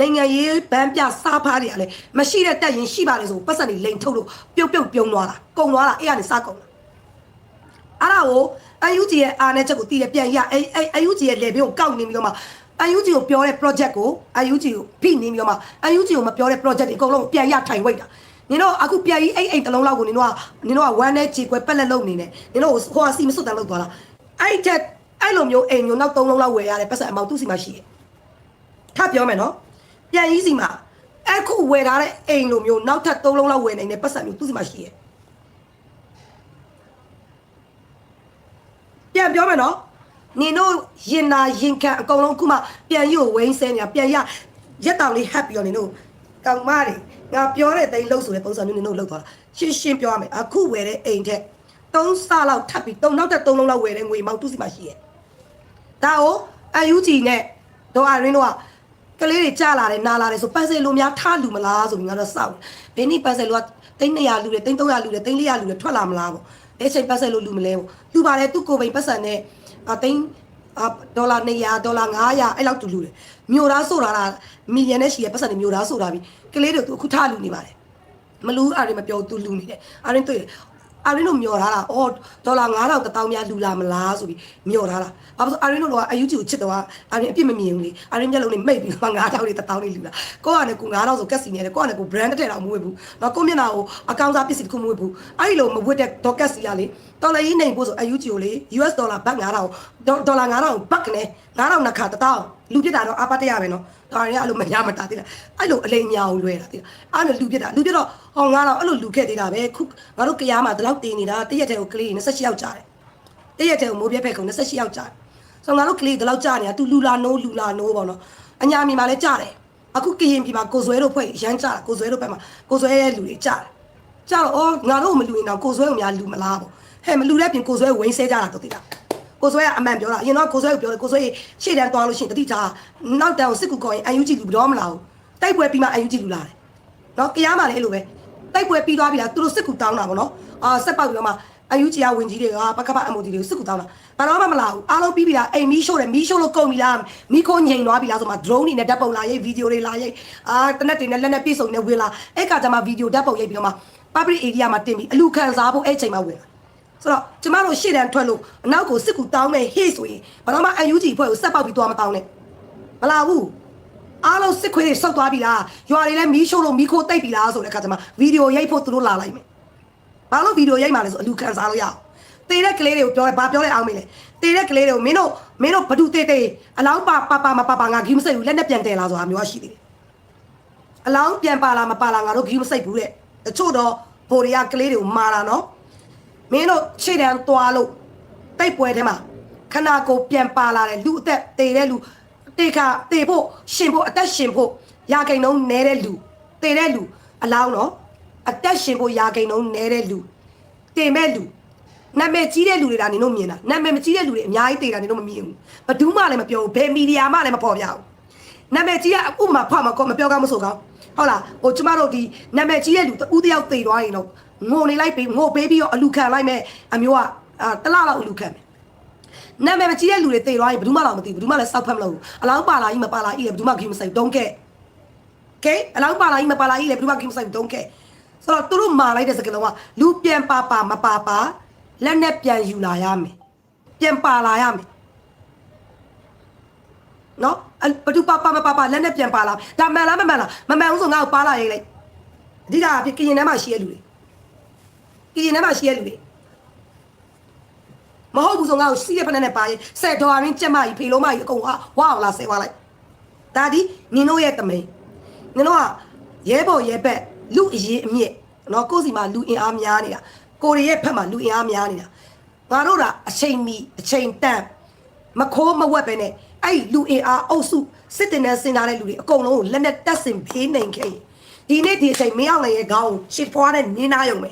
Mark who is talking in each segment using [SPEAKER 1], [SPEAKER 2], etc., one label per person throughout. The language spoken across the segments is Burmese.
[SPEAKER 1] နိုင်ငံရေးဗန်းပြစားဖားတွေကလည်းမရှိတဲ့တက်ရင်ရှိပါလေဆိုပတ်စံတွေလိန်ထုတ်လို့ပြုတ်ပြုတ်ပြုံသွားတာကုံသွားတာအဲ့ကနေစားကုံတာအဲ့ဒါကိုအယူဂျီရဲ့အားနဲ့ချက်ကိုတည်ရပြန်ရအဲ့အဲ့အယူဂျီရဲ့ level ကိုကောက်နေပြီးတော့မှအယူဂျီကိုပြောတဲ့ project ကိုအယူဂျီကိုဖိနေပြီးတော့မှအယူဂျီကိုမပြောတဲ့ project တွေအကုန်လုံးပြန်ရထိုင်ဝိတ်တာနင်တို့အခုပြန်ပြီးအိတ်အိတ်တစ်လုံးလောက်ကိုနင်တို့ကနင်တို့ကဝမ်းနဲ့ခြေခွဲပက်လက်လုံးနေနေနင်တို့ဟိုဟာစီမစွတ်တန်လောက်သွားလားအဲ့ချက်အဲ့လိုမျိုးအိမ်မျိုးနောက်၃လုံးလောက်ဝယ်ရတယ်ပတ်စံအမောင်သူ့စီမှာရှိတယ် ထပ်ပြောမယ်နော်ပြန်ကြီးစီမှာအခုဝယ်ထားတဲ့အိမ်လိုမျိုးနောက်ထပ်၃လုံးလောက်ဝယ်နိုင်တဲ့ပတ်စံမျိုးသူ့စီမှာရှိရဲ့ပြန်ပြောမယ်နော်နင်တို့ရင်နာရင်ခံအကုန်လုံးခုမှပြန်ယူဝိန်းဆဲညာပြန်ရရက်တောင်လေးဟပ်ပြီးတော့နင်တို့ကောင်းမတွေငါပြောတဲ့တိန်လှုပ်ဆိုတဲ့ပုံစံမျိုးနင်တို့လှုပ်သွားတာရှင်းရှင်းပြောရမယ်အခုဝယ်တဲ့အိမ်ထက်၃ဆလောက်ထပ်ပြီး၃နောက်ထပ်၃လုံးလောက်ဝယ်တဲ့ငွေမောင်သူ့စီမှာရှိရဲ့ဒါကိုအယူဂျီနဲ့ဒေါ်အရင်းတို့က ကလေးတွေကြာလာတယ်နာလာတယ်ဆိုပတ်စဲလိုများထားလူမလားဆိုပြီးငါတို့စောက်ဘယ်နည်းပတ်စဲလိုကတိန်း200လူတယ်တိန်း300လူတယ်တိန်း400လူတယ်ထွက်လာမလားပေါ့အဲ့ချိန်ပတ်စဲလိုလူမလဲပေါ့လူပါတယ်သူ့ကိုယ်ပိုင်ပတ်စံနဲ့အတိန်းအဒေါ်လာ200ဒေါ်လာ900အဲ့လောက်တူလူတယ်မြို့သားဆိုတာလားမီလီယံနဲ့ရှိရပတ်စံတွေမြို့သားဆိုတာပြီးကလေးတွေသူအခုထားလူနေပါတယ်မလူအားရမပြောသူလူနေတယ်အားရင်တွေ့တယ် အားရင်တို့မျောထားတာအော်ဒေါ်လာ9000တောင်းများလူလာမလားဆိုပြီးမျောထားတာဘာလို့ဆိုအားရင်တို့ကအယူဂျီကိုချစ်တော့အားရင်အပြစ်မမြင်ဘူးလေအားရင်မျက်လုံးနဲ့မိတ်ပြီးမှ9000လေးတောင်းလေးလူလာကိုကလည်းကို9000ဆိုကက်စီနေတယ်ကိုကလည်းကို brand တဲ့တော့မဝတ်ဘူးတော့ကိုမျက်နှာကိုအကောင့်စားပစ္စည်းတစ်ခုမဝတ်ဘူးအဲ့ဒီလိုမဝတ်တဲ့ဒေါ်ကက်စီကလေတော်လည်းနေဖို့ဆိုအယူဂျီကိုလေ US ဒေါ်လာဘတ်9000ဒေါ်လာ9000ဘတ်ကနေ9000နှစ်ခါတောင်း လူပြစ်တာတော့အပတ်တရပဲနော်ဒါရင်အဲ့လိုမရမတာသေးလားအဲ့လိုအလိမ်ညာကိုလွဲတာသေးလားအဲ့လိုလူပြစ်တာလူပြစ်တော့ဟောငါတော့အဲ့လိုလူခဲ့သေးတာပဲခုငါတို့ကြရားမှာဒီလောက်တင်နေတာတရက်တည်းကိုကလေး28ယောက်ကြားတယ်တရက်တည်းကိုမိုးပြက်ဖက်ကုံ28ယောက်ကြားတယ်ဆိုတော့ငါတို့ကလေးဒီလောက်ကြားနေတာ तू လူလာနိုးလူလာနိုးပေါ့နော်အညာမီမှာလည်းကြားတယ်အခုကရင်ပြည်မှာကိုဇွဲတို့ဖွဲ့ရမ်းကြားတာကိုဇွဲတို့ဘက်မှာကိုဇွဲရဲ့လူတွေကြားတယ်ကြားတော့အော်ငါတို့မလူရင်တော့ကိုဇွဲကိုများလူမလားပေါ့ဟဲ့မလူတဲ့ပြင်ကိုဇွဲကိုဝင်းဆဲကြတာတော့သိလား ကိုဆွဲကအမှန်ပြောတာအရင်တော့ကိုဆွဲကိုပြောတယ်ကိုဆွဲရှေ့တန်းသွားလို့ရှိရင်တတိထားနောက်တန်းကိုစစ်ကူခေါ်ရင်အယူကြည့်လူဘယ်တော့မလာဘူးတိုက်ပွဲပြီးမှအယူကြည့်လူလာတယ်နော်ကြားမှာလည်းအဲ့လိုပဲတိုက်ပွဲပြီးသွားပြီလားသူတို့စစ်ကူတောင်းတာပေါ့နော်အာဆက်ပေါက်ပြီးတော့မှအယူကြည့်ရဝင်ကြီးတွေကပကပအမိုဒီတွေကိုစစ်ကူတောင်းတာဘာတော့မှမလာဘူးအားလုံးပြီးပြီလားအိမ်မီးရှို့တယ်မီးရှို့လို့ကုန်ပြီလားမီးခိုးငိန်သွားပြီလားဆိုမှ drone တွေနဲ့ဓာတ်ပုံလာရိုက်ဗီဒီယိုတွေလာရိုက်အာတနက်တွေနဲ့လက်နဲ့ပြေဆုံးနေဝင်လာအဲ့ကကြမှာဗီဒီယိုဓာတ်ပုံရိုက်ပြီးတော့မှ public area မှာတင်ပြီးအလူခံစားဖို့အဲ့ချိန်မှာဝင်လာ ဆိုတော့ကျမတို့ရှေ့တန်းထွက်လို့အနောက်ကိုစစ်ကူတောင်းမယ်ဟေ့ဆိုရင်ဘာလို့မှ UNG ဖွဲ့ကိုဆက်ပေါက်ပြီးသွားမတောင်းနဲ့မလာဘူးအားလုံးစစ်ခွေးတွေဆောက်သွားပြီလားရွာတွေလည်းမီးရှို့လို့မီးခိုးတိတ်ပြီလားဆိုတဲ့အခါကျမှဗီဒီယိုရိုက်ဖို့သူတို့လာလိုက်မယ်ဘာလို့ဗီဒီယိုရိုက်မှလဲဆိုအလူခံစားလို့ရအောင်တေတဲ့ကလေးတွေကိုပြောတယ်ဘာပြောလဲအောင်မေးလေတေတဲ့ကလေးတွေကိုမင်းတို့မင်းတို့ဘဒုတေတေအလောင်းပါပါပါမပါပါငါဂီးမစိတ်ဘူးလက်နဲ့ပြန်တယ်လားဆိုတာမျိုးရှိသေးတယ်အလောင်းပြန်ပါလားမပါလားငါတို့ဂီးမစိတ်ဘူးတဲ့တချို့တော့ဘိုတွေကကလေးတွေကိုမာတာနော် မင်းတို့ခြေတန်းသွားလို့တိတ်ပွဲထဲမှာခနာကိုပြန်ပါလာတယ်လူအသက်တေတဲ့လူတေခါတေဖို့ရှင်ဖို့အသက်ရှင်ဖို့ရာဂိန်လုံးနဲတဲ့လူတေတဲ့လူအလောင်းနော်အသက်ရှင်ဖို့ရာဂိန်လုံးနဲတဲ့လူတေမဲ့လူနာမည်ကြီးတဲ့လူတွေဒါနင်တို့မြင်တာနာမည်မကြီးတဲ့လူတွေအများကြီးတေတာနင်တို့မမြင်ဘူးဘယ်သူမှလည်းမပြောဘူးဘယ်မီဒီယာမှလည်းမပေါ်ပြဘူးနာမည်ကြီးကဥပမာဖွာမကောမပြောကောင်းမဆိုကောင်းဟုတ်လားဟိုကျမတို့ဒီနာမည်ကြီးတဲ့လူတူတယောက်တေသွားရင်တော့ ငိုနေလိုက်ပြီးငိုပေးပြီးတော့အလူခံလိုက်မဲ့အမျိုးကအာတလားလောက်အလူခံမယ်နာမည်မကြီးတဲ့လူတွေတေသွားရင်ဘယ်သူမှတော့မသိဘူးဘယ်သူမှလည်းစောက်ဖက်မလို့ဘူးအလောင်းပါလာကြီးမပါလာကြီးလည်းဘယ်သူမှဂိမ်းမဆိုင်ဘူး don't care okay အလောင်းပါလာကြီးမပါလာကြီးလည်းဘယ်သူမှဂိမ်းမဆိုင်ဘူး don't care ဆိုတော့သူတို့မာလိုက်တဲ့စကားလုံးကလူပြန်ပါပါမပါပါလက်နဲ့ပြန်ယူလာရမယ်ပြန်ပါလာရမယ်နော်အဲ့ဘယ်သူပါပါမပါပါလက်နဲ့ပြန်ပါလာဒါမှန်လားမမှန်လားမမှန်ဘူးဆိုငါ့ကိုပါလာရေးလိုက်အဓိကအဖြစ်ကရင်ထဲမှာရှိရလူတွေ ကရင်ထဲမှာရှိရလူတွေမဟုတ်ဘူးဆိုငါ့ကိုစီးရဖက်နဲ့ပါရင်ဆက်တော်ရင်းကြက်မကြီးဖေလုံးမကြီးအကုန်ဟာဝါအောင်လာဆဲသွားလိုက်ဒါဒီနင်တို့ရဲ့တမိန်နင်တို့ကရဲဘော်ရဲဘက်လူအရေးအမြင့်နော်ကိုယ့်စီမှာလူအင်အားများနေတာကိုရီရဲ့ဖက်မှာလူအင်အားများနေတာငါတို့ကအချိန်မီအချိန်တန်မခိုးမဝက်ပဲနဲ့အဲ့လူအင်အားအုပ်စုစစ်တင်နဲ့ဆင်ထားတဲ့လူတွေအကုန်လုံးကိုလက်နဲ့တက်ဆင်ဖေးနိုင်ခဲ့ရင်ဒီနေ့ဒီအချိန်မင်းအောင်လည်းရဲ့ခေါင်းကိုရှစ်ဖွားတဲ့နင်းသားရုံပဲ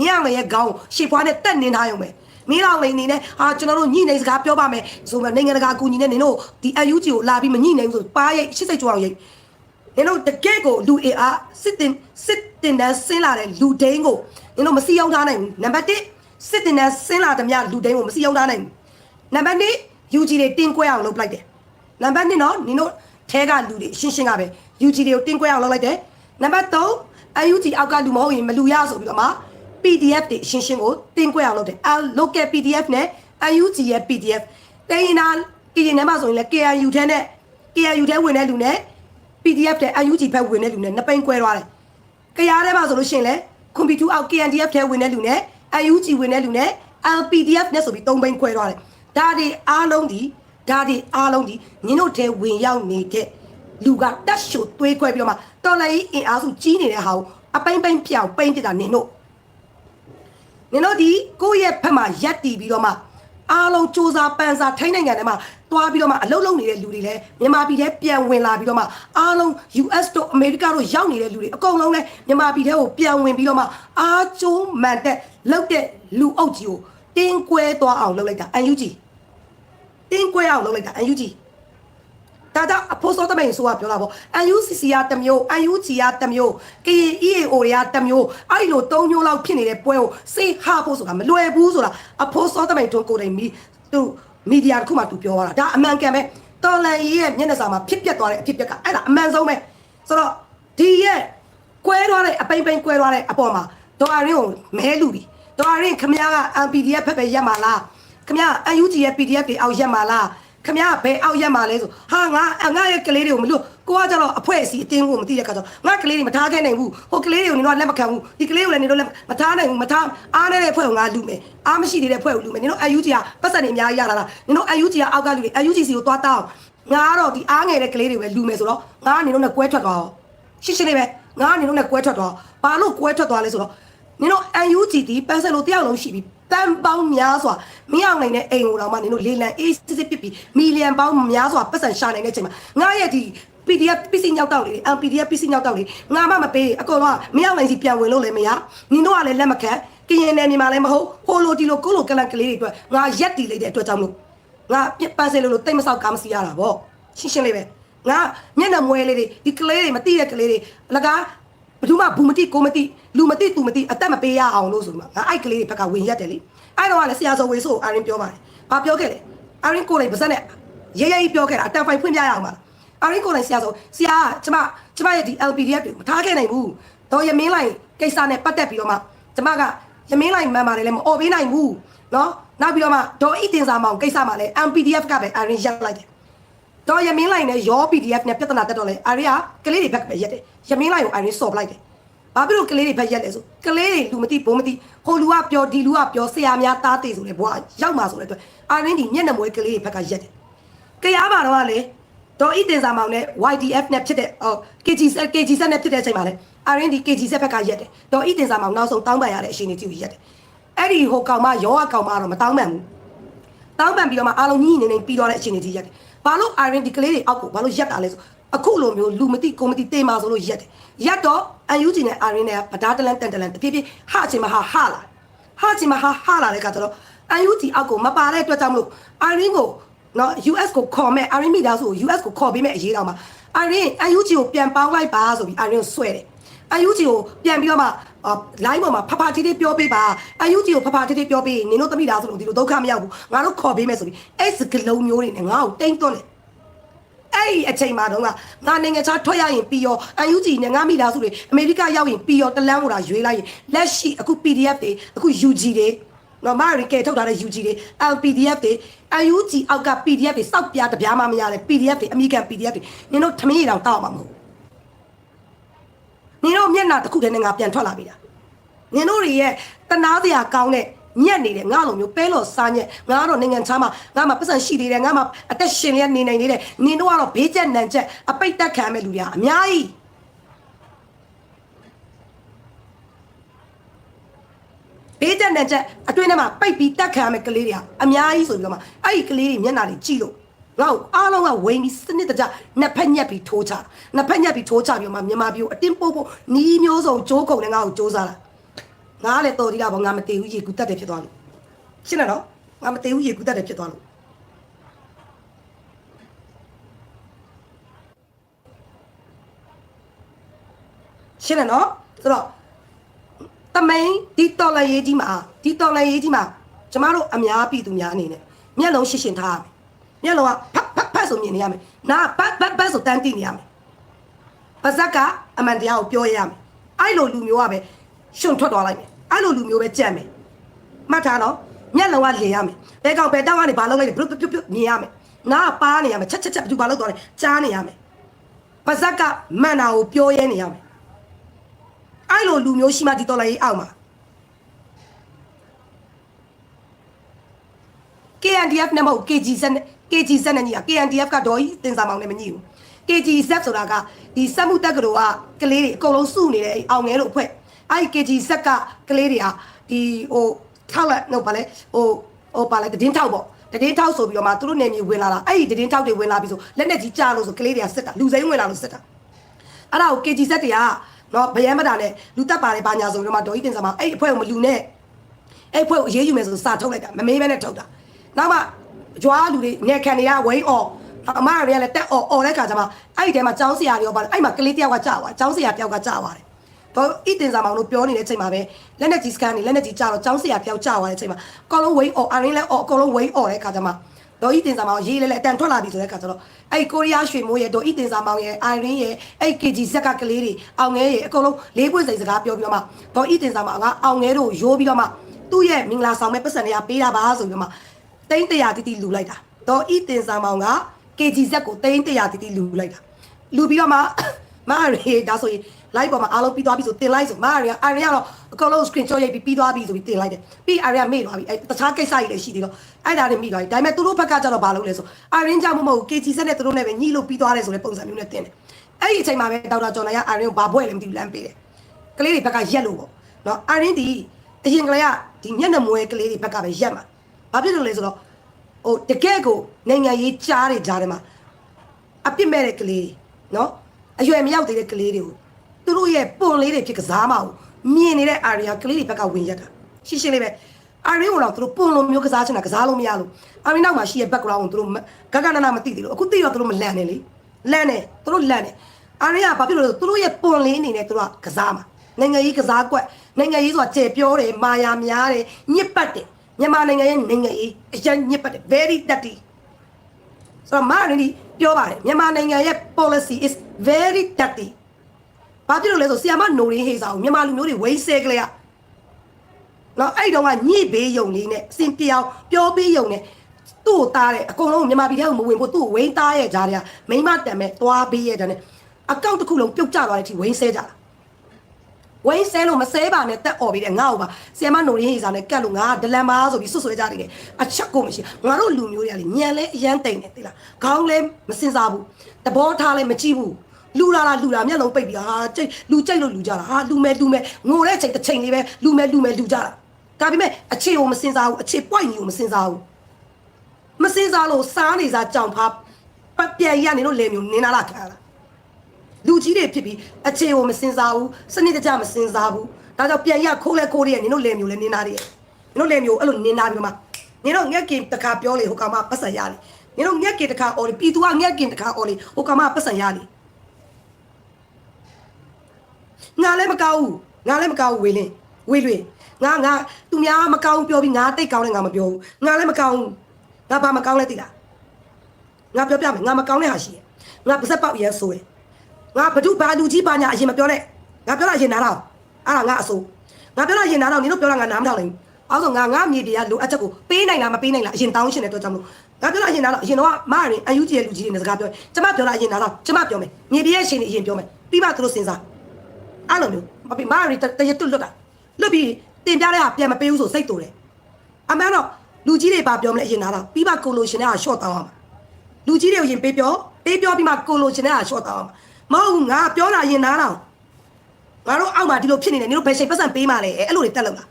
[SPEAKER 1] မြအောင်လည်းရဲ့ခေါင်းရှေ့ဖွားနဲ့တက်နေထားရုံပဲမင်းအောင်လည်းနေနဲ့အာကျွန်တော်တို့ညှိနေစကားပြောပါမယ်ဆိုမှနိုင်ငံတကာအကူအညီနဲ့နင်တို့ဒီ UG ကိုလာပြီးမညှိနိုင်ဘူးဆိုပါရိတ်ရှစ်စိတ်ကြွအောင်ရိတ်နင်တို့တကယ့်ကိုလူအေအားစစ်တင်စစ်တင်တဲ့ဆင်းလာတဲ့လူဒိန်းကိုနင်တို့မစီအောင်ထားနိုင်ဘူးနံပါတ်1စစ်တင်တဲ့ဆင်းလာတဲ့မြလူဒိန်းကိုမစီအောင်ထားနိုင်ဘူးနံပါတ်2 UG တွေတင်းကွဲအောင်လုပ်လိုက်တယ်နံပါတ်2နော်နင်တို့ထဲကလူတွေရှင်းရှင်းကပဲ UG တွေကိုတင်းကွဲအောင်လုပ်လိုက်တယ်နံပါတ်3 UG အောက်ကလူမဟုတ်ရင်မလူရဆိုပြီးတော့မှ PDF တွေရှင်းရှင်းကိုတင်းကွဲအောင်လုပ်တယ်အ local PDF နဲ့ UG ရဲ့ PDF တိုင်းရင်းသားကရင်ထဲမှာဆိုရင်လည်း KNU ထဲနဲ့ KNU ထဲဝင်တဲ့လူနဲ့ PDF တဲ့ UG ဘက်ဝင်တဲ့လူနဲ့နှစ်ပိန်ကွဲသွားတယ်။ကြားထဲမှာဆိုလို့ရှိရင်လည်းကွန်ပျူတာအောက် KNDF ထဲဝင်တဲ့လူနဲ့ UG ဝင်တဲ့လူနဲ့ LPDF နဲ့ဆိုပြီးသုံးပိန်ကွဲသွားတယ်။ဒါတွေအားလုံးဒီဒါတွေအားလုံးဒီညင်တို့ထဲဝင်ရောက်နေတဲ့လူကတက်ရှို့သွေးခွဲပြီးတော့မှတော်လိုက်အင်အားစုကြီးနေတဲ့ဟာကိုအပိန်ပိန်ပြောင်ပိန်ပြတာနင်တို့ နင်တို့ဒီကိုယ့်ရဲ့ဖက်မှာရက်တီပြီးတော့မှအားလုံးစ조사ပန်စာထိုင်းနိုင်ငံထဲမှာတွားပြီးတော့မှအလုပ်လုပ်နေတဲ့လူတွေလည်းမြန်မာပြည်ထဲပြန်ဝင်လာပြီးတော့မှအားလုံး US တို့အမေရိကတို့ရောက်နေတဲ့လူတွေအကုန်လုံးလည်းမြန်မာပြည်ထဲကိုပြန်ဝင်ပြီးတော့မှအားကျိုးမှန်တဲ့လောက်တဲ့လူအုပ်ကြီးကိုတင်းကွဲသွားအောင်လုပ်လိုက်တာ UNG တင်းကွဲအောင်လုပ်လိုက်တာ UNG ဒါတော့အဖိုးစောတမိန်ဆိုတာပြောတာပေါ့ UCC ကတစ်မျိုး UG ကတစ်မျိုး KEAO တွေကတစ်မျိုးအဲ့လို၃မျိုးလောက်ဖြစ်နေတဲ့ပွဲကိုစိတ်ဟာဖို့ဆိုတာမလွယ်ဘူးဆိုတာအဖိုးစောတမိန်တွန်းကိုယ်တိုင်မီသူမီဒီယာတစ်ခုမှသူပြောသွားတာဒါအမှန်ကန်ပဲတော်လန်ရေးရဲ့မျက်နှာစာမှာဖြစ်ပျက်သွားတဲ့အဖြစ်ပျက်ကအဲ့ဒါအမှန်ဆုံးပဲဆိုတော့ဒီရဲ့ကွဲသွားတဲ့အပိန်ပိန်ကွဲသွားတဲ့အပေါ်မှာဒေါ်အရင်းကိုမဲလူပြီဒေါ်အရင်ခမ ्या က MPDF ဖက်ပဲရက်မှာလားခမ ्या UG ရဲ့ PDF တွေအောက်ရက်မှာလား ခမ ्या ဘယ်အောက်ရက်မှာလဲဆိုဟာငါငါရဲ့ကလေးတွေကိုမလို့ကိုကကြတော့အဖွဲအစီအတင်းကိုမသိတဲ့ခါကျတော့ငါကလေးတွေမထားခဲ့နိုင်ဘူးဟိုကလေးတွေကိုနင်တို့ကလက်မခံဘူးဒီကလေးကိုလည်းနင်တို့လက်မထားနိုင်ဘူးမထားအားနေတဲ့ဖွဲ့ကိုငါလူမယ်အားမရှိသေးတဲ့ဖွဲ့ကိုလူမယ်နင်တို့ UG ကပတ်စံတွေအများကြီးရလာတာနင်တို့ UG ကအောက်ကလူတွေ UG စီကိုသွားတောင်းငါကတော့ဒီအားငယ်တဲ့ကလေးတွေပဲလူမယ်ဆိုတော့ငါကနင်တို့နဲ့ကွဲထွက်သွားအောင်ရှင်းရှင်းလေးပဲငါကနင်တို့နဲ့ကွဲထွက်သွားဘာလို့ကွဲထွက်သွားလဲဆိုတော့နင်တို့ UNG တီပန်းစလို့တယောက်လုံးရှိပြီ တန်ပေါင်းများစွာမင်းအောင်နိုင်တဲ့အိမ်ကိုတော့မှနင်တို့လေလံအေးစစ်စစ်ပစ်ပြီးမီလီယံပေါင်းများစွာပတ်စံရှာနိုင်တဲ့အချိန်မှာငါရဲ့ဒီ PDF PC ညောက်တောက်လေး MPDF PC ညောက်တောက်လေးငါမှမပေးအကုန်လုံးကမင်းအောင်နိုင်စီပြန်ဝင်လို့လည်းမရနင်တို့ကလည်းလက်မခံကရင်နယ်မြန်မာလည်းမဟုတ်ဟိုလိုဒီလိုကိုလိုကလန်ကလေးတွေအတွက်ငါရက်တီလိုက်တဲ့အတွက်ကြောင့်မလို့ငါပြပန်းစလို့လို့တိတ်မဆောက်ကားမစီရတာဗောရှင်းရှင်းလေးပဲငါမျက်နှာမွဲလေးတွေဒီကလေးတွေမသိတဲ့ကလေးတွေအလကား ဘယ်သူမှဘူးမတိကိုမတိလူမတိသူမတိအသက်မပေးရအောင်လို့ဆိုပြီးမှငါအိုက်ကလေးတွေဘက်ကဝင်ရက်တယ်လေအဲ့တော့ကလည်းဆရာစောဝေဆိုအာရင်ပြောပါတယ်ဘာပြောခဲ့လဲအာရင်ကိုယ်တိုင်ပါစက်နဲ့ရဲရဲကြီးပြောခဲ့တာအတန်ဖိုင်ဖွင့်ပြရအောင်ပါအာရင်ကိုယ်တိုင်ဆရာစောဆရာကကျမကျမရဲ့ဒီ LPDF တွေမထားခဲ့နိုင်ဘူးတော့ရမင်းလိုက်ကိစ္စနဲ့ပတ်သက်ပြီးတော့မှကျမကရမင်းလိုက်မှန်ပါတယ်လည်းမអော်ပေးနိုင်ဘူးနော်နောက်ပြီးတော့မှဒေါ်ဤတင်စာမောင်ကိစ္စမှာလည်း MPDF ကပဲအာရင်ရက်လိုက်တယ် တော့ရမင်းလိုင်းနဲ့ရော PDF နဲ့ပြဿနာတက်တော့လဲအာရီကကလေးတွေဘက်ပဲရက်တယ်ရမင်းလိုင်းကိုအာရီဆော့ပလိုက်တယ်ဘာဖြစ်လို့ကလေးတွေဘက်ရက်လဲဆိုကလေးတွေလူမသိဘုံမသိဟိုလူကပြောဒီလူကပြောဆရာများတားတေဆိုလဲဘွာရောက်မှာဆိုလဲအတွက်အာရင်းဒီမျက်နှာမွေးကလေးတွေဘက်ကရက်တယ်ကြရပါတော့ကလေတော့ဤတင်စာမောင်နဲ့ YDF နဲ့ဖြစ်တဲ့ဟော KG KG ဆက်နဲ့ဖြစ်တဲ့အချိန်မှာလဲအာရင်းဒီ KG ဆက်ဘက်ကရက်တယ်တော့ဤတင်စာမောင်နောက်ဆုံးတောင်းပန်ရတဲ့အချိန်လေးကြည့်ပြီးရက်တယ်အဲ့ဒီဟိုကောင်မရောကကောင်မတော့မတောင်းပန်ဘူးတောင်းပန်ပြီးတော့မှအားလုံးညီညီနေနေပြီးတော့တဲ့အချိန်တွေကြီးရက်တယ်။ ဘာလို့ iron ဒီကလေးတွေအောက်ကိုဘာလို့ရက်တာလဲဆိုအခုလိုမျိုးလူမသိကိုမသိတေးမာဆိုလို့ရက်တယ်။ရက်တော့ UNG နဲ့ iron နဲ့ဗဒါတလန်တန်တလန်တဖြည်းဖြည်းဟာအချိန်မှာဟာဟာလာ။ဟာအချိန်မှာဟာဟာလာတဲ့အခါကျတော့ UNG အောက်ကိုမပါတဲ့အတွက်ကြောင့်မလို့ iron ကိုနော် US ကိုခေါ်မဲ့ iron မိသားစုကို US ကိုခေါ်ပေးမဲ့အရေးတော်မှာ iron UNG ကိုပြန်ပေါင်းလိုက်ပါဆိုပြီး iron ကိုဆွဲတယ်။ UNG ကိုပြန်ပြီးတော့မှ line ပေါ်မှာဖဖတီးတီးပြောပေးပါ UNG ကိုဖဖတီးတီးပြောပေးရင်နင်တို့တမိသားဆိုလို့ဒီလိုဒုက္ခမရောက်ဘူးငါတို့ခေါ်ပေးမယ်ဆိုပြီးအဲ့စကလုံးမျိုးတွေနဲ့ငါ့ကိုတိမ့်သွန်းတယ်အဲ့ဒီအချိန်မှာတော့ငါနိုင်ငံခြားထွက်ရရင်ပြီးရော UNG နဲ့ငါမိသားစုတွေအမေရိကရောက်ရင်ပြီးရောတလန်းကိုလာရွေးလိုက်ရင်လက်ရှိအခု PDF တွေအခု UG တွေနော်မရီကဲထုတ်ထားတဲ့ UG တွေ LPDF တွေ UG အောက်က PDF တွေစောက်ပြားတပြားမှမရတဲ့ PDF တွေအမေရိကန် PDF တွေနင်တို့ထမင်းရတောင်တောက်မှာမဟုတ်ဘူး နင်တို့မျက်နှာတစ်ခုတည်းနဲ့ငါပြန်ထွက်လာပြီလားနင်တို့တွေရဲ့တနာစရာကောင်းတဲ့ညက်နေတယ်ငါလိုမျိုးပဲလို့စားညက်ငါကတော့နိုင်ငံခြားမှာငါမှာပတ်စံရှိသေးတယ်ငါမှာအသက်ရှင်လျက်နေနိုင်သေးတယ်နင်တို့ကတော့ဘေးကျက်နံကျက်အပိတ်တက်ခံမဲ့လူတွေကအများကြီးဘေးကျက်နံကျက်အတွင်းထဲမှာပိတ်ပြီးတက်ခံမဲ့ကလေးတွေကအများကြီးဆိုပြီးတော့မှအဲ့ဒီကလေးတွေမျက်နှာတွေကြည့်လို့ ငါ့ကိုအားလုံးကဝိန်ပြီးစနစ်တကျနှစ်ဖက်ညက်ပြီးထိုးချတာနှစ်ဖက်ညက်ပြီးထိုးချပြီးတော့မှမြန်မာပြည်ကိုအတင်းပို့ဖို့နီးမျိုးစုံကြိုးကုန်နဲ့ငါ့ကိုစ조사လာငါကလည်းတော်ဒီလာပေါ့ငါမတည်ဘူးရေကူတက်တယ်ဖြစ်သွားလို့ရှင်းတယ်နော်ငါမတည်ဘူးရေကူတက်တယ်ဖြစ်သွားလို့ရှင်းတယ်နော်ဆိုတော့တမိန်ဒီတော်လရေးကြီးမှာဒီတော်လရေးကြီးမှာကျမတို့အများပြည်သူများအနေနဲ့မျက်လုံးရှင်းရှင်းထားရမယ် မျက်လုံးကဖတ်ဖတ်ဖတ်ဆိုမြင်နေရမယ်နာဘတ်ဘတ်ဘတ်ဆိုတန်းတိနေရမယ်ပါဇက်ကအမှန်တရားကိုပြောရရမယ်အဲ့လိုလူမျိုးကပဲရှုံထွက်သွားလိုက်မယ်အဲ့လိုလူမျိုးပဲကြက်မယ်မှတ်ထားနော်မျက်လုံးကလင်ရမယ်ဘဲကောင်ဘဲတောက်ကနေဘာလုပ်လိုက်လဲပြုတ်ပြုတ်ပြုတ်မြင်ရမယ်နာကပါနေရမယ်ချက်ချက်ချက်ဘာလုပ်သွားလဲကြားနေရမယ်ပါဇက်ကမှန်တာကိုပြောရဲနေရမယ်အဲ့လိုလူမျိုးရှိမှဒီတော်လိုက်ရေးအောက်မှာ KNDF နဲ့မဟုတ် KGZ နဲ့ KGZ နဲ့ညီတာ KNDF ကတော့ကြီးတင်စားမောင်နဲ့မညီဘူး KGZ ဆိုတာကဒီစက်မှုတက်ကတော်ကကလေးတွေအကုန်လုံးစုနေတယ်အောင်ငယ်လို့အဖွဲ့အဲ့ဒီ KGZ ကကလေးတွေဟာဒီဟိုထောက်လက်တော့ဗာလဲဟိုဟိုဗာလဲတည်င်းထောက်ပေါ့တည်င်းထောက်ဆိုပြီးတော့မှသူတို့နေမြေဝင်လာတာအဲ့ဒီတည်င်းထောက်တွေဝင်လာပြီးဆိုလက်နဲ့ကြီးကြားလို့ဆိုကလေးတွေကစစ်တာလူစိမ်းဝင်လာလို့စစ်တာအဲ့ဒါကို KGZ တွေကနော်ဗယံမတာနဲ့လူတက်ပါတယ်ဘာညာဆိုပြီးတော့မှဒေါ်ကြီးတင်စားမောင်အဲ့ဒီအဖွဲ့ကိုမလူနဲ့အဲ့ဖွဲ့ကိုအေးအေးယူမယ်ဆိုစာထုတ်လိုက်တာမမေးဘဲနဲ့ထုတ်တာနောက်မှ ကြွားလူတွေငယ်ခံတွေကဝိန်းအော်အမတွေကလည်းတက်အော်အော်တဲ့ခါကျမှအဲ့ဒီထဲမှာចောင်းဆရာတွေရောပါအဲ့မှာကလေးတယောက်ကကြာသွားចောင်းဆရာတယောက်ကကြာသွားတယ်တော့ဣတင်စာမောင်တို့ပြောနေတဲ့အချိန်မှာပဲလက်နဲ့ကြီးစကန်နေလက်နဲ့ကြီးကြာတော့ចောင်းဆရာတယောက်ကြာသွားတဲ့အချိန်မှာအကောင်လုံးဝိန်းအော်အရင်းလည်းအော်အကောင်လုံးဝိန်းအော်တဲ့ခါကျမှတော့ဣတင်စာမောင်ရေးလဲလဲအတန်ထွက်လာပြီဆိုတဲ့ခါကျတော့အဲ့ကိုရီးယားရွှေမိုးရဲ့တော့ဣတင်စာမောင်ရဲ့အိုင်ရင်းရဲ့အဲ့ KG ဇက်ကကလေးတွေအောင်ငဲရဲ့အကုန်လုံးလေးပွင့်စိန်စကားပြောပြီးတော့မှတော့ဣတင်စာမောင်ကအောင်ငဲတို့ရိုးပြီးတော့မှသူ့ရဲ့မင်္ဂလာဆောင်မဲ့ပတ်စံတွေကပေးတာပါဆိုပြီးတော့မှ တိန်းတရာတိတိလူလိုက်တာတော့ဣတင်စာမောင်က KG ဇက်ကိုတိန်းတရာတိတိလူလိုက်တာလူပြီးတော့မှမရီဒါဆိုရင် live ပေါ်မှာအားလုံးပြီးသွားပြီဆိုတင်လိုက်ဆိုမရီကအရီကတော့အကုန်လုံး screenshot ရိုက်ပြီးပြီးသွားပြီဆိုပြီးတင်လိုက်တယ်ပြီးအရီကမေ့သွားပြီအဲတခြားကိစ္စကြီးလည်းရှိသေးတော့အဲ့ဒါတွေမိသွားပြီဒါပေမဲ့သူတို့ဘက်ကကျတော့ဘာလုပ်လဲဆိုအရင်ကြောင့်မမဟုတ် KG ဆက်နဲ့သူတို့နဲ့ပဲညှိလို့ပြီးသွားတယ်ဆိုတဲ့ပုံစံမျိုးနဲ့တင်တယ်အဲ့ဒီအချိန်မှာပဲဒေါက်တာကျော်နိုင်ကအရင်ကိုဘာဘွဲ့လဲမသိဘူးလမ်းပေးတယ်ကလေးတွေဘက်ကရက်လို့ပေါ့နော်အရင်ဒီအရင်ကလေးကဒီမျက်နှာမွဲကလေးတွေဘက်ကပဲရက်မှာ ဘာဖြစ်လို့လဲဆိုတော့ဟိုတကယ်ကိုနိုင်ငံရေးကြားတွေကြားထဲမှာအပြစ်မဲ့တဲ့ကလေးတွေနော်အရွယ်မရောက်သေးတဲ့ကလေးတွေကိုသူတို့ရဲ့ပွန်လေးတွေဖြစ်ကစားမအောင်မြင်နေတဲ့အာရီယာကလေးတွေဘက်ကဝင်ရက်တာရှင်းရှင်းလေးပဲအာရီကတော့သူတို့ပွန်လိုမျိုးကစားချင်တာကစားလို့မရလို့အာရီနောက်မှာရှိရဲ့ background ကိုသူတို့ဂဂနနာမသိသေးလို့အခုသိတော့သူတို့မလန့်နဲ့လေလန့်နေသူတို့လန့်နေအာရီယာဘာဖြစ်လို့လဲဆိုသူတို့ရဲ့ပွန်လေးအနေနဲ့သူတို့ကကစားမှာနိုင်ငံရေးကစားကွက်နိုင်ငံရေးဆိုတာကျေပြောတယ်မာယာများတယ်ညစ်ပတ်တယ် မြန်မာနိုင်ငံရဲ့နိုင်ငံရေးအရင်ညစ်ပတ်တယ် very dirty ဆိုတော့မာရီပြောပါတယ်မြန်မာနိုင်ငံရဲ့ policy is very dirty ဘာဖြစ်လို့လဲဆိုဆီယာမနိုရင်းဟေးစာကိုမြန်မာလူမျိုးတွေဝိဆဲကလေးကနော်အဲ့တုန်းကညစ်ဘေးယုံလေးနဲ့အစင်ပြောင်းပြောပေးယုံနဲ့သူ့ကိုတားတယ်အကုန်လုံးမြန်မာပြည်ထဲကိုမဝင်ဖို့သူ့ကိုဝိန်းတားရဲ့ကြားတွေကမိမတံမဲ့သွားပေးရဲ့တဲ့နဲ့အကောင့်တစ်ခုလုံးပြုတ်ကျသွားတဲ့အထိဝိန်းဆဲကြတာ ဝိန်းဆဲလို့မဆဲပါနဲ့တက်អော်ပြီးတဲ့ငါ့ကိုပါဆီယာမနိုရင်းဟေးစာနဲ့ကတ်လို့ငါဒလန်မာဆိုပြီးဆွဆွဲကြနေတယ်အချက်ကိုမရှိငါတို့လူမျိုးတွေကလေညံလဲအရန်တိန်တယ်သိလားခေါင်းလဲမစင်စားဘူးတဘောထားလဲမကြည့်ဘူးလူလာလာလူလာမျက်လုံးပိတ်ပြီးဟာကြိတ်လူကြိတ်လို့လူကြတာဟာလူမဲလူမဲငိုတဲ့အချိန်တစ်ချိန်လေးပဲလူမဲလူမဲလူကြတာဒါပေမဲ့အခြေကိုမစင်စားဘူးအခြေပွိုက်ကြီးကိုမစင်စားဘူးမစင်စားလို့စားနေစားကြောင်ဖားပပြန်ရနေလို့လေမျိုးနင်းလာလာခံလာ လူကြီးတွေဖြစ်ပြီးအခြေကိုမစင်စားဘူးစနစ်တကျမစင်စားဘူးဒါကြောင့်ပြန်ရခိုးလဲခိုးရနင်တို့လေမျိုးလဲနင်းလာတယ်နင်တို့လေမျိုးအဲ့လိုနင်းလာပြီးမှနင်တို့ငက်ကင်တခါပြောလေဟိုကောင်မပတ်စံရလေနင်တို့ငက်ကင်တခါအော်လေပြည်သူကငက်ကင်တခါအော်လေဟိုကောင်မပတ်စံရလေငါလည်းမကောင်းဘူးငါလည်းမကောင်းဘူးဝေလင်းဝေလွေငါငါသူများမကောင်းပြောပြီးငါတိတ်ကောင်းတယ်ငါမပြောဘူးငါလည်းမကောင်းဘူးငါဘာမကောင်းလဲသိလားငါပြောပြမယ်ငါမကောင်းတဲ့ဟာရှိတယ်ငါပါစက်ပေါက်ရဲဆိုရယ် ငါဘဒုဘာလူကြီးဘာညာအရင်မပြောနဲ့ငါပြောတာအရင်နားတော့အဲ့ဒါငါအဆိုးငါပြောတာအရင်နားတော့နင်တို့ပြောတာငါနားမထောင်နိုင်ဘူးအောက်ဆိုငါငါမြေတရားလိုအပ်ချက်ကိုပေးနိုင်လားမပေးနိုင်လားအရင်တောင်းရှင်တဲ့အတွက်ကြောင့်မလို့ငါပြောတာအရင်နားတော့အရင်တော့မရင်အယူကြီးရဲ့လူကြီးတွေနဲ့စကားပြောကျမပြောတာအရင်နားတော့ကျမပြောမယ်မြေတရားရှင်တွေအရင်ပြောမယ်ပြီးမှသူတို့စဉ်းစားအဲ့လိုမျိုးမပြီးမာရီတရတွတ်လွတ်တာလွတ်ပြီးတင်ပြတဲ့ဟာပြန်မပေးဘူးဆိုစိတ်တူတယ်အမှန်တော့လူကြီးတွေပါပြောမလဲအရင်နာတော့ပြီးမှကိုလိုရှင်တဲ့ဟာရှော့တောင်းအောင်လူကြီးတွေကိုရင်ပေးပြောပေးပြောပြီးမှကိုလိုရှင်တဲ့ဟာရှော့တောင်းအောင် မဟုတ်ဘူးငါပြောတာရင်နာတော့ငါတို့အောက်မှာဒီလိုဖြစ်နေတယ်နင်တို့ဘယ်ချိန်ပတ်စံပေးမှလဲအဲ့လိုတွေတက်လို့လား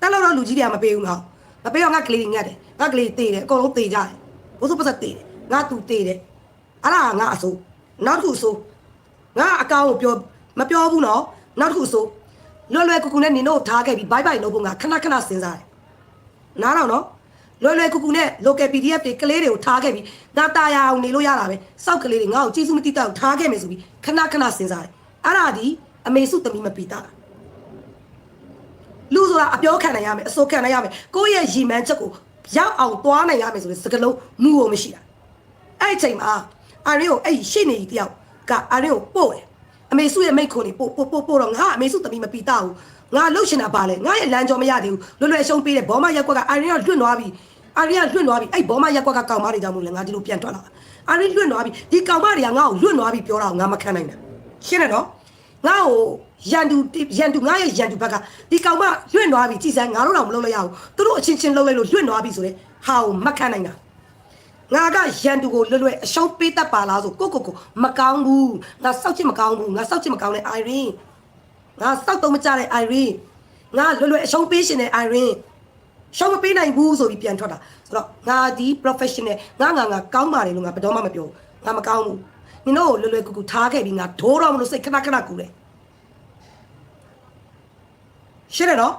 [SPEAKER 1] တက်လို့တော့လူကြီးတွေကမပေးဘူးငါမပေးတော့ငါကလေးတွေငတ်တယ်ငါကလေးတေးတယ်အကုန်လုံးတေးကြတယ်ဘိုးစုပတ်စံတေးတယ်ငါတူတေးတယ်အဲ့ဒါငါအစိုးနောက်တစ်ခုဆိုငါအကောင်ကိုပြောမပြောဘူးနော်နောက်တစ်ခုဆိုလွယ်လွယ်ကူကူနဲ့နင်တို့ထားခဲ့ပြီးဘိုင်ဘိုင်လုပ်ဖို့ငါခဏခဏစဉ်းစားတယ်နားတော့နော် လွယ်လွယ်ကူကူနဲ့ local PDF တွေကလေးတွေကိုထားခဲ့ပြီးငါตายအောင်နေလို့ရတာပဲစောက်ကလေးတွေငါ့ကိုကျေးဇူးမတိတော့ထားခဲ့မယ်ဆိုပြီးခဏခဏစဉ်းစားတယ်အဲ့ဒါဒီအမေစုသမီးမပီတာလူဆိုတာအပြောခံနိုင်ရမယ်အစိုးခံနိုင်ရမယ်ကိုယ့်ရဲ့ရည်မှန်းချက်ကိုရောက်အောင်သွားနိုင်ရမယ်ဆိုတဲ့စကလုံးမူကိုမရှိတာ အဲ့ဒီအချိန်မှာအာရင်ကိုအဲ့ဒီရှေ့နေကြီးတယောက်ကအာရင်ကိုပို့တယ် အမေစုရဲ့မိတ်ခွန်လေးပို့ပို့ပို့ပို့တော့ငါအမေစုတမီမပီတာဘူးငါလှုပ်ရှင်တာပါလေငါရဲ့လမ်းကြောမရသေးဘူးလွယ်လွယ်အရှုံးပေးတယ်ဘောမရက်ကွက်ကအာရင်ကလွတ်သွားပြီအာရင်ကလွတ်သွားပြီအဲ့ဘောမရက်ကွက်ကကောင်မတွေကြောင့်မို့လဲငါဒီလိုပြန်ထွက်လာအာရင်လွတ်သွားပြီဒီကောင်မတွေကငါ့ကိုလွတ်သွားပြီပြောတာကိုငါမခံနိုင်ဘူးရှင်းတယ်နော်ငါ့ကိုရန်သူရန်သူငါရဲ့ရန်သူဘက်ကဒီကောင်မလွတ်သွားပြီကြည်စမ်းငါတို့တော့မလုပ်လိုက်ရဘူးသူတို့အချင်းချင်းလုပ်လိုက်လို့လွတ်သွားပြီဆိုတဲ့ဟာကိုမခံနိုင်တာ ငါကရန်သူကိုလွတ်လွတ်အရှုံးပေးတတ်ပါလားဆိုကိုကိုကိုမကောင်းဘူးငါစောက်ချစ်မကောင်းဘူးငါစောက်ချစ်မကောင်းတဲ့ Irene ငါစောက်တော့မကြတဲ့ Irene ငါလွတ်လွတ်အရှုံးပေးရှင်တဲ့ Irene ရှုံးမပေးနိုင်ဘူးဆိုပြီးပြန်ထွက်တာဆိုတော့ငါဒီ professional ငါငါငါကောင်းပါတယ်လို့ငါဘယ်တော့မှမပြောဘူးငါမကောင်းဘူးနင်တို့ကိုလွတ်လွတ်ကူကူထားခဲ့ပြီးငါဒိုးတော့မလို့စိတ်ခဏခဏကူတယ်ရှင်းတယ်နော်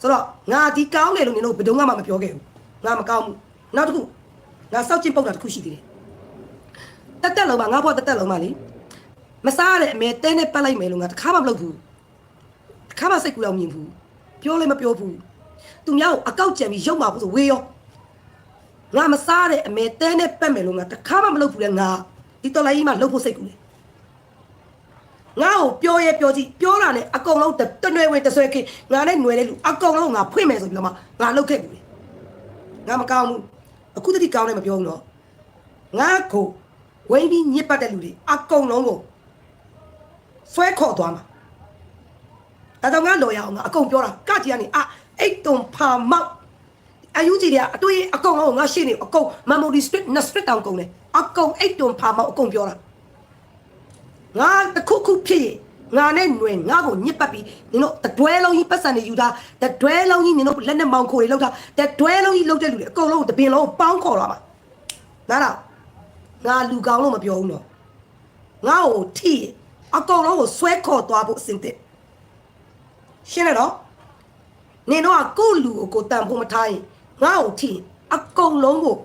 [SPEAKER 1] ဆိုတော့ငါဒီကောင်းတယ်လို့နင်တို့ဘယ်တော့မှမပြောခဲ့ဘူးငါမကောင်းဘူးနောက်တစ်ခု ငါစောက်ချင်းပုတ်တာတစ်ခုရှိသေးတယ်တက်တက်လုံးပါငါဘွားတက်တက်လုံးပါလေမစားရတဲ့အမေတဲနဲ့ပတ်လိုက်မယ်လို့ငါတခါမှမလုပ်ဘူးတခါမှစိတ်ကူတော့မြင်ဘူးပြောလည်းမပြောဘူးသူများကိုအကောက်ကြံပြီးရုပ်မှာဘူးဆိုဝေးရောငါမစားရတဲ့အမေတဲနဲ့ပတ်မယ်လို့ငါတခါမှမလုပ်ဘူးလေငါဒီတော်လိုက်ကြီးမှလုပ်ဖို့စိတ်ကူလေငါ့ကိုပြောရဲပြောကြည့်ပြောတာနဲ့အကုန်လုံးတနွယ်ဝင်တဆွဲခင်းငါနဲ့ຫນွယ်တဲ့လူအကုန်လုံးငါဖွင့်မယ်ဆိုပြီးတော့မှငါလုပ်ခဲ့ဘူးလေငါမကောင်းဘူး အခုတတိကောင်းတယ်မပြောဘူးနော်ငါကိုဝိန်းပြီးညစ်ပတ်တဲ့လူတွေအကုန်လုံးကိုဆွဲခေါ်သွားမှာအဲတော့ငါလော်ရအောင်ငါအကုန်ပြောတာကကြီးကနေအအိတ်တုံဖာမောက်အယူကြီးတွေကအတွေ့အကုန်လုံးကိုငါရှင်းနေအကုန် memory strip နဲ့ strip တောင်ကုန်တယ်အကုန်အိတ်တုံဖာမောက်အကုန်ပြောတာငါတခုခုဖြစ်ရင် ငါနဲ့ຫນွေငါကိုညစ်ပတ်ပြီးနင်တို့တတွဲလုံးကြီးပတ်စံနေယူတာတတွဲလုံးကြီးနင်တို့လက်နဲ့မောင်ခိုတွေလောက်တာတတွဲလုံးကြီးလောက်တဲ့လူတွေအကုန်လုံးတပင်လုံးကိုပေါင်းခေါ်လာမှာနားလားငါလူကောင်းလို့မပြောဘူးနော်ငါ့ကိုထိရင်အကုန်လုံးကိုဆွဲခေါ်သွားဖို့အစင်တဲ့ရှင်းတယ်နော်နင်တို့ကကိုယ့်လူကိုကိုယ်တန်ဖို့မထားရင်ငါ့ကိုထိရင်အကုန်လုံးကို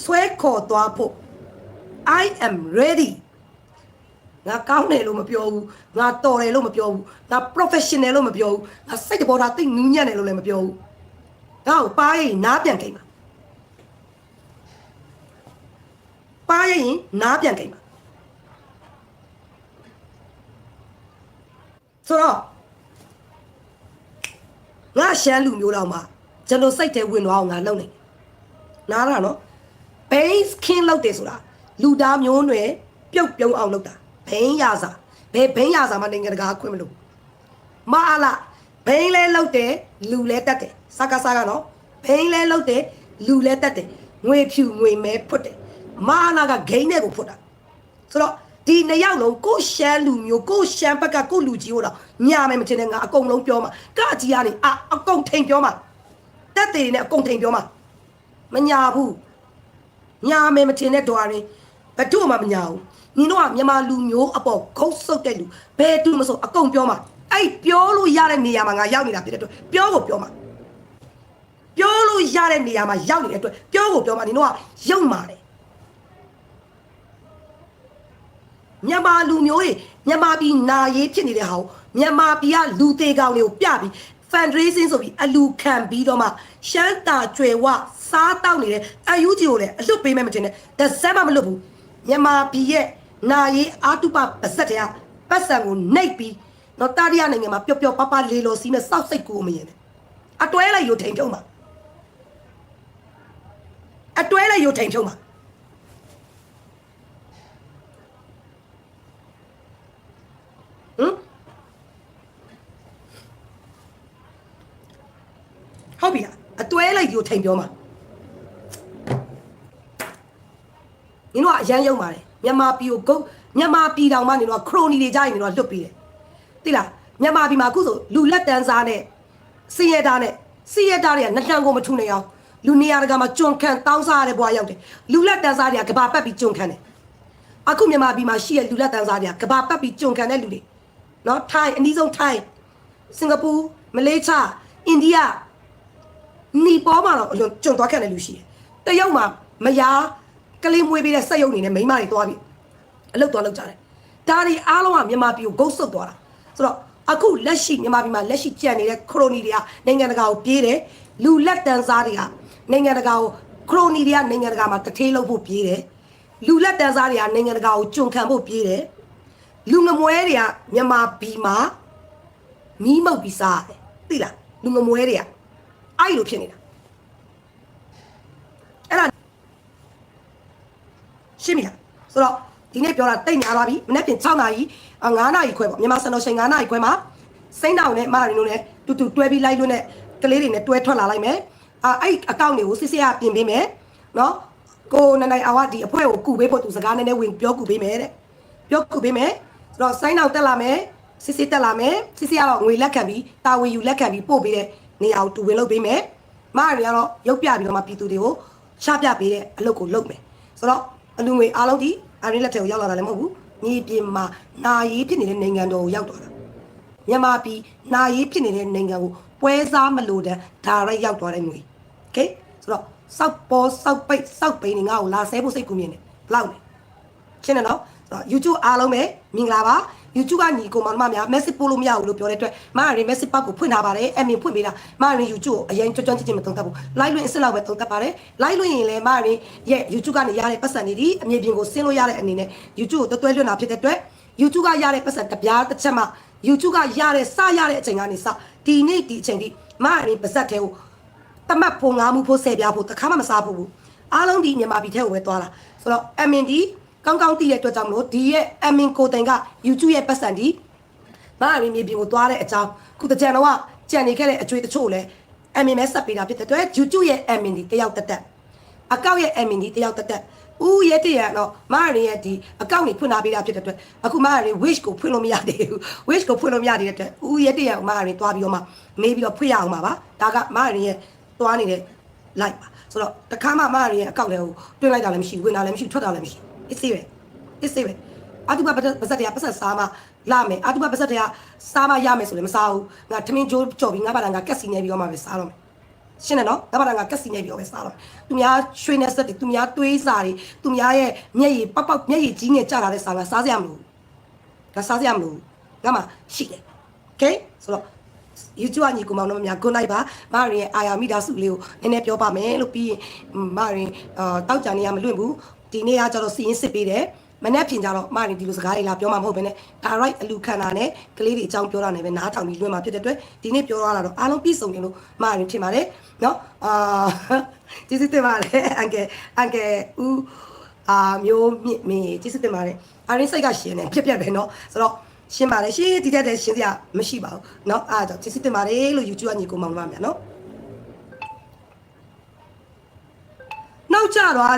[SPEAKER 1] ဆွဲခေါ်သွားဖို့ I am ready ငါကောင်းတယ်လို့မပြောဘူးငါတော်တယ်လို့မပြောဘူးငါ professional လို့မပြောဘူးငါစိတ်တဘောထားသိနူးညံ့တယ်လို့လည်းမပြောဘူးငါ့ကိုပါရင်နားပြန်ခိမ့်ပါပါရင်နားပြန်ခိမ့်ပါဆိုတော့ငါရှမ်းလူမျိုးတော့မှကျွန်တော်စိတ်ထဲဝင်သွားအောင်ငါလုပ်နေနားရနော် base king လောက်တယ်ဆိုတာလူသားမျိုးနွယ်ပြုတ်ပြုံးအောင်လုပ်တာ ဘိန်းရစာဘယ်ဘိန်းရစာမှနိုင်ငံတကာခွင့်မလို့မအားလားဘိန်းလဲလောက်တယ်လူလဲတက်တယ်စကားစားကနော်ဘိန်းလဲလောက်တယ်လူလဲတက်တယ်ငွေဖြူငွေမဲဖွတ်တယ်မအားလားကဂိမ်းနဲ့ကိုဖွတ်တာဆိုတော့ဒီနှစ်ယောက်လုံးကိုရှမ်းလူမျိုးကိုရှမ်းဘက်ကကိုလူကြီးဟိုတော့ညာမယ်မချင်တဲ့ငါအကုန်လုံးပြောမှာကကြီးကနေအအကုန်ထိန်ပြောမှာတက်တယ်နဲ့အကုန်ထိန်ပြောမှာမညာဘူးညာမယ်မချင်တဲ့ဓွာရင် ဘယ်သူမှမညာဘူးညီတို့ကမြန်မာလူမျိုးအပေါ်ဂုတ်ဆုပ်တဲ့လူဘယ်သူမဆိုအကုန်ပြောမှာအဲ့ပြောလို့ရတဲ့နေရာမှာငါရောက်နေတာဖြစ်တဲ့အတွက်ပြောကိုပြောမှာပြောလို့ရတဲ့နေရာမှာရောက်နေတဲ့အတွက်ပြောကိုပြောမှာညီတို့ကရုံမာတယ်မြန်မာလူမျိုးတွေမြန်မာပြည်နာရေးဖြစ်နေတဲ့ဟာကိုမြန်မာပြည်ကလူသေးကောင်တွေကိုပြပြီး fundraising ဆိုပြီးအလူခံပြီးတော့မှရှမ်းတာကျွယ်ဝစားတောက်နေတဲ့အယူကြီးကိုလည်းအလွတ်ပေးမယ်မတင်နဲ့တစ်စက်မှမလွတ်ဘူး မြန်မာပြည်ရဲ့နာရေးအာတုပပါဇက်တရားပတ်စံကိုနှိပ်ပြီးတော့တာရီယာနိုင်ငံမှာပျော့ပျော့ပပလေးလိုစီးနဲ့စောက်စိတ်ကိုမရင်နဲ့အတွဲလိုက်ရုံထိန်ဖြုံးပါအတွဲလိုက်ရုံထိန်ဖြုံးပါဟမ်ဟုတ်ပြီလားအတွဲလိုက်ရုံထိန်ပြောမှာ နင်တို့ကအရန်ယုံပါတယ်မြန်မာပြည်ကိုဂုတ်မြန်မာပြည်တောင်မှနင်တို့ကခရိုနီတွေကြားရင်နင်တို့ကလွတ်ပြီးတယ်သိလားမြန်မာပြည်မှာအခုဆိုလူလက်တန်းစားနဲ့စီရတာနဲ့စီရတာတွေကနှစ်တန်းကိုမထူနိုင်အောင်လူနေရာတကာမှာကြွန်ခံတောင်းစားရတဲ့ဘွားရောက်တယ်လူလက်တန်းစားတွေကကဘာပတ်ပြီးကြွန်ခံတယ်အခုမြန်မာပြည်မှာရှိတဲ့လူလက်တန်းစားတွေကကဘာပတ်ပြီးကြွန်ခံတဲ့လူတွေနော်ထိုင်းအနည်းဆုံးထိုင်းစင်ကာပူမလေးရှားအိန္ဒိယနီပေါ်မှာတော့အလွန်ကြုံသွားခဲ့တဲ့လူရှိတယ်တရုတ်မှာမယား ကလေးမွေးပေးတဲ့စက်ရုံနေနဲ့မိန်းမတွေသွားပြီအလုပ်သွားလုပ်ကြတယ်ဒါတွေအားလုံးကမြန်မာပြည်ကိုဂုတ်ဆုတ်သွားတာဆိုတော့အခုလက်ရှိမြန်မာပြည်မှာလက်ရှိကြံနေတဲ့ခရိုနီတွေကနိုင်ငံတကာကိုပြေးတယ်လူလက်တန်းစားတွေကနိုင်ငံတကာကိုခရိုနီတွေကနိုင်ငံတကာမှာတထေးလုပ်ဖို့ပြေးတယ်လူလက်တန်းစားတွေကနိုင်ငံတကာကိုကြုံခံဖို့ပြေးတယ်လူငမွဲတွေကမြန်မာပြည်မှာမီးမုတ်ပြီးစားတယ်သိလားလူငမွဲတွေကအဲ့လိုဖြစ်နေတာအဲ့ဒါရှင်းပြီလားဆိုတော့ ဒီနေ့ပြောတာတိတ်များသွားပြီမနေ့ပြင်6နာရီ9နာရီခွဲပေါ့မြန်မာစံတော်ချိန်9နာရီခွဲမှာစိမ့်တောင်နဲ့မာရီနိုနဲ့တူတူတွဲပြီးလိုက်လို့နဲ့ကလေးတွေနဲ့တွဲထွက်လာလိုက်မယ်အာအဲ့အကောင့်တွေကိုစစ်စစ်ရပြင်ပေးမယ်နော်ကိုနနိုင်အဝဒီအဖွဲကိုကူပေးဖို့သူစကားနည်းနည်းဝင်ပြောကူပေးမယ်တဲ့ပြောကူပေးမယ်ဆိုတော့စိမ့်တောင်တက်လာမယ်စစ်စစ်တက်လာမယ်စစ်စစ်ကတော့ငွေလက်ခံပြီးတာဝန်ယူလက်ခံပြီးပို့ပေးတဲ့နေရာကိုတူဝင်လုပ်ပေးမယ်မာရီကတော့ရုပ်ပြပြီးတော့မှပြည်သူတွေကိုချပြပေးတဲ့အလုပ်ကိုလုပ်မယ်ဆိုတော့အလူငွေအားလုံးဒီ အရင်လက်ထက်ကိုရောက်လာတာလည်းမဟုတ်ဘူးမြေပြင်မှာနာရေးဖြစ်နေတဲ့နိုင်ငံတော်ကိုရောက်သွားတာမြန်မာပြည်နာရေးဖြစ်နေတဲ့နိုင်ငံကိုပွဲစားမလို့တဲ့ဒါရိုက်ရောက်သွားတဲ့ငွေโอเคဆိုတော့စောက်ပေါ်စောက်ပိတ်စောက်ပိန်နေငါ့ကိုလာဆဲဖို့စိတ်ကူးမြင်တယ်ဘလောက်လဲရှင်းတယ်နော်ဆိုတော့ YouTube အားလုံးပဲမင်္ဂလာပါ YouTube ကညီကိုမောင်မများ message ပို့လို့မရဘူးလို့ပြောတဲ့အတွက်မရရင် message ပတ်ကိုဖွင့်ထားပါတယ်အမင်ဖွင့်ပေးတာမရရင် YouTube ကိုအရင်ကြွကြွချင်းချင်းမသုံးတတ်ဘူး live လွှင့်အစ်စ်လောက်ပဲသုံးတတ်ပါတယ် live လွှင့်ရင်လည်းမရရင်ရဲ့ YouTube ကနေရတဲ့ပတ်စံတွေဒီအမြင်ပြင်ကိုဆင်းလို့ရတဲ့အနေနဲ့ YouTube ကိုတွဲတွဲလွှင့်တာဖြစ်တဲ့အတွက် YouTube ကရတဲ့ပတ်စံတစ်ပြားတစ်ချက်မှ YouTube ကရတဲ့စရတဲ့အချိန်ကနေစဒီနေ့ဒီအချိန်ဒီမရရင်ပါဇက်တဲ့ကိုတမတ်ဖို့ငါမှုဖို့ဆယ်ပြားဖို့တခါမှမစားဘူးအားလုံးဒီမြန်မာပြည်ထဲကိုပဲသွားတာဆိုတော့အမင်ဒီ ကောင်းကောင်းသိတဲ့အတွက်ကြောင့်မလို့ဒီရဲ့အမင်ကိုတိုင်က YouTube ရဲ့ပတ်စံဒီမရရင်မြေပြင်ကိုသွားတဲ့အကြောင်းခုတကြံတော့ကြံနေခဲ့တဲ့အကျွေးတချို့လည်းအမင်မဲဆက်ပေးတာဖြစ်တဲ့အတွက် YouTube ရဲ့အမင်ဒီတယောက်တက်တက်အကောက်ရဲ့ admin ဒီတယောက်တက်တက်ဦးရဲ့တရတော့မရရင်ရဲ့ဒီအကောက်နေဖွင့်လာပေးတာဖြစ်တဲ့အတွက်အခုမရရင် wish ကိုဖွင့်လို့မရသေးဘူး wish ကိုဖွင့်လို့မရသေးတဲ့အတွက်ဦးရဲ့တရမရရင်သွားပြီးတော့မှမေးပြီးတော့ဖွင့်ရအောင်ပါပါဒါကမရရင်ရဲ့သွားနေတဲ့ like ပါဆိုတော့တခါမှမရရင်ရဲ့အကောက်တွေကိုတွင်းလိုက်တာလည်းမရှိဘူးဝင်တာလည်းမရှိဘူးထွက်တာလည်းမရှိဘူး အစ်စေးပဲအစ်စေးပဲအာတုဘပါဇက်တရားပတ်ဆက်စားမှလာမယ်အာတုဘပါဇက်တရားစားမှရမယ်ဆိုလည်းမစားဘူးငါထမင်းကြိုးကြော်ပြီးငါဘာလာငါကက်စီနေပြီးတော့မှပဲစားတော့မယ်ရှင်းတယ်နော်ငါဘာသာငါကက်စီနေပြီးတော့ပဲစားတော့သူများရွှေနဲ့ဆက်တွေသူများသွေးစာတွေသူများရဲ့မျက်ရည်ပောက်ပောက်မျက်ရည်ကြီးငယ်ကျလာတဲ့စာကစားစရာမလိုဘူးငါစားစရာမလိုဘူးငါမှရှိတယ် okay ဆိုတော့ YouTube အညီကိုမောင်နှမများ good night ပါမရင်အာယာမိသားစုလေးကိုနည်းနည်းပြောပါမယ်လို့ပြီးရင်မရင်အာတောက်ကြနေရမလွင့်ဘူး ဒီနေ့ကကျတော့စီရင်စစ်ပေးတယ်မနေ့ပြင်ကြတော့မရင်ဒီလိုစကားလေးလာပြောမှာမဟုတ်ဘဲနဲ့ direct အလူခံတာနဲ့ကလေးတွေအကြောင်းပြောတာနဲ့ပဲနားထောင်ပြီးလွှင့်မှာဖြစ်တဲ့အတွက်ဒီနေ့ပြောရတာတော့အားလုံးပြည့်စုံတယ်လို့မရင်ထင်ပါတယ်နော်အာကျေးဇူးတင်ပါတယ်အန်ကယ်အန်ကယ်ဦးအာမျိုးမြင့်မင်းကျေးဇူးတင်ပါတယ်အားရင်းစိတ်ကရှင်နေဖြစ်ပြက်ပဲเนาะဆိုတော့ရှင်းပါတယ်ရှင်းဒီတက်တဲ့ရှင်းစရာမရှိပါဘူးเนาะအားကြောင့်ကျေးဇူးတင်ပါတယ်လို့ YouTube ကညီကိုမောင်မများเนาะနောက်ကြတော့